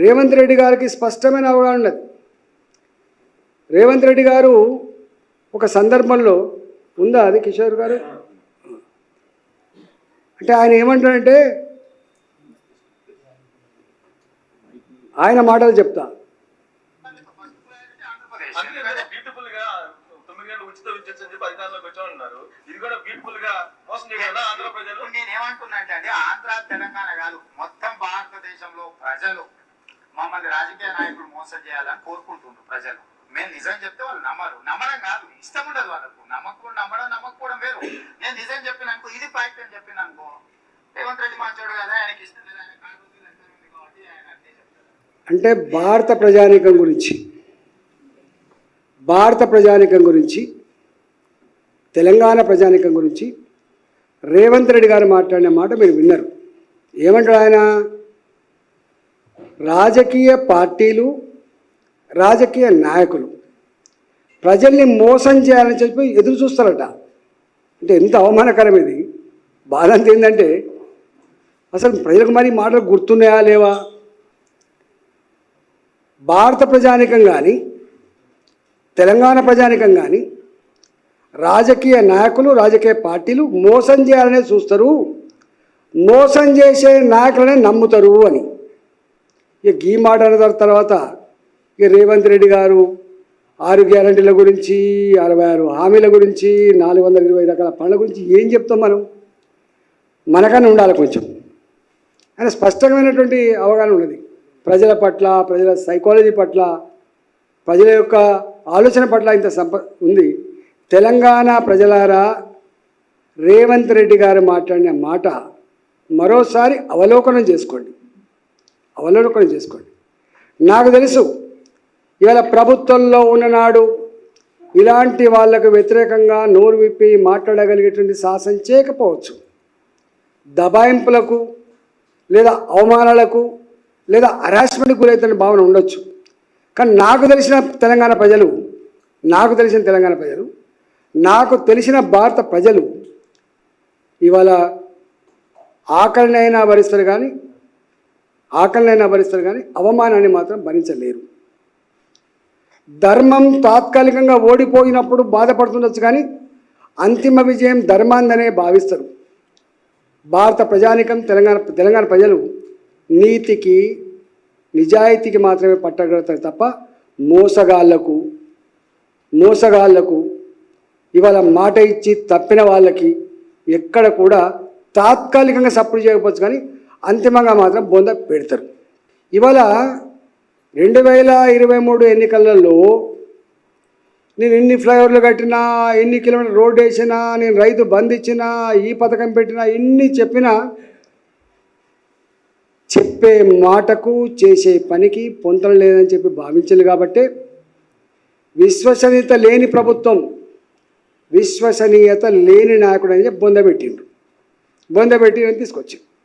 రేవంత్ రెడ్డి గారికి స్పష్టమైన అవగాహన ఉన్నది. రేవంత్ రెడ్డి గారు ఒక సందర్భంలో ఉందా అది కిషోర్ గారు? అంటే ఆయన ఏమంటాడంటే ఆయన మాటలు చెప్తా. అందుకే బ్యూటిఫుల్గా తొమ్మిది గంటలు ఉచిత విద్యుత్ అని చెప్పి అధికారంలోకి వచ్చామన్నారు ఇది కూడా బ్యూటిఫుల్గా మోసం చేయగలరా ఆంధ్ర ప్రజలు? ఇప్పుడు నేను ఏమంటున్నా అంటే ఆంధ్ర తెలంగాణ కాదు. మొత్తం భారతదేశంలో ప్రజలు మమ్మల్ని రాజకీయ నాయకుడు మోసం చేయాలని కోరుకుంటుండ్రు ప్రజలు. మేము నిజం చెప్తే వాళ్ళు నమ్మరు. నమ్మడం కాదు. ఇష్టం ఉండదు వాళ్ళకు. నమ్మకం నమ్మడం నమ్మకపోవడం వేరు. నేను నిజం చెప్పినానుకో ఇది ఫ్యాక్ట్ అని చెప్పినానుకో రేవంత్ రెడ్డి మంచోడు కదా ఆయనకి ఇష్టం లేదు ఆయన కాదు కాబట్టి ఆయన చెప్తారు. అంటే భారత ప్రజానీకం గురించి భారత ప్రజానీకం గురించి తెలంగాణ ప్రజానీకం గురించి రేవంత్ రెడ్డి గారు మాట్లాడిన మాట మీరు విన్నారు. ఏమంటాడు ఆయన? రాజకీయ పార్టీలు రాజకీయ నాయకులు. ప్రజల్ని మోసం చేయాలని చెప్పి ఎదురు చూస్తారట. అంటే ఎంత అవమానకరం ఇది. బాధ అంత ఏంటంటే అసలు ప్రజలకు మరి మాటలు గుర్తున్నాయా లేవా? భారత ప్రజానికం కానీ తెలంగాణ ప్రజానికం కానీ రాజకీయ నాయకులు రాజకీయ పార్టీలు మోసం చేయాలనే చూస్తారు. మోసం చేసే నాయకులనే నమ్ముతారు అని. ఇక గీ మాట అన్న తర్వాత ఇక రేవంత్ రెడ్డి గారు ఆరు గ్యారంటీల గురించి అరవై ఆరు హామీల గురించి నాలుగు వందల ఇరవై రకాల పనుల గురించి ఏం చెప్తాం మనం? మనకన్నా ఉండాలి కొంచెం. అని స్పష్టమైనటువంటి అవగాహన ఉన్నది. ప్రజల పట్ల ప్రజల సైకాలజీ పట్ల ప్రజల యొక్క ఆలోచన పట్ల ఇంత సంప ఉంది. తెలంగాణ ప్రజలారా రేవంత్ రెడ్డి గారు మాట్లాడిన మాట మరోసారి అవలోకనం చేసుకోండి. అవలోకనం చేసుకోండి. నాకు తెలుసు ఇవాళ ప్రభుత్వంలో ఉన్ననాడు ఇలాంటి వాళ్ళకు వ్యతిరేకంగా నోరు విప్పి మాట్లాడగలిగేటువంటి సాహసం చేయకపోవచ్చు. దబాయింపులకు లేదా అవమానాలకు లేదా హరాస్మెంట్కి గురైతున్న భావన ఉండొచ్చు. కానీ నాకు తెలిసిన తెలంగాణ ప్రజలు నాకు తెలిసిన తెలంగాణ ప్రజలు నాకు తెలిసిన భారత ప్రజలు ఇవాళ ఆకలినైనా భరిస్తారు కానీ ఆకలినైనా భరిస్తారు కానీ అవమానాన్ని మాత్రం భరించలేరు. ధర్మం తాత్కాలికంగా ఓడిపోయినప్పుడు బాధపడుతుండొచ్చు కానీ అంతిమ విజయం ధర్మాందనే భావిస్తారు. భారత ప్రజానికం తెలంగాణ తెలంగాణ ప్రజలు నీతికి నిజాయితీకి మాత్రమే పట్టగలుగుతారు తప్ప మోసగాళ్ళకు మోసగాళ్ళకు ఇవాళ మాట ఇచ్చి తప్పిన వాళ్ళకి ఎక్కడ కూడా తాత్కాలికంగా సపోర్ట్ చేయకపోవచ్చు కానీ అంతిమంగా మాత్రం బొంద పెడతారు. ఇవాళ రెండు వేల ఇరవై మూడు ఎన్నికలలో నేను ఎన్ని ఫ్లైఓవర్లు కట్టినా ఎన్ని కిలోమీటర్ రోడ్డు వేసినా నేను రైతు బంద్ ఇచ్చినా ఈ పథకం పెట్టినా ఎన్ని చెప్పినా చెప్పే మాటకు చేసే పనికి పొంతలు లేదని చెప్పి భావించాలి కాబట్టి విశ్వసనీయత లేని ప్రభుత్వం విశ్వసనీయత లేని నాయకుడు అని చెప్పి బొందబెట్టిండు బొందబెట్టి తీసుకొచ్చిండు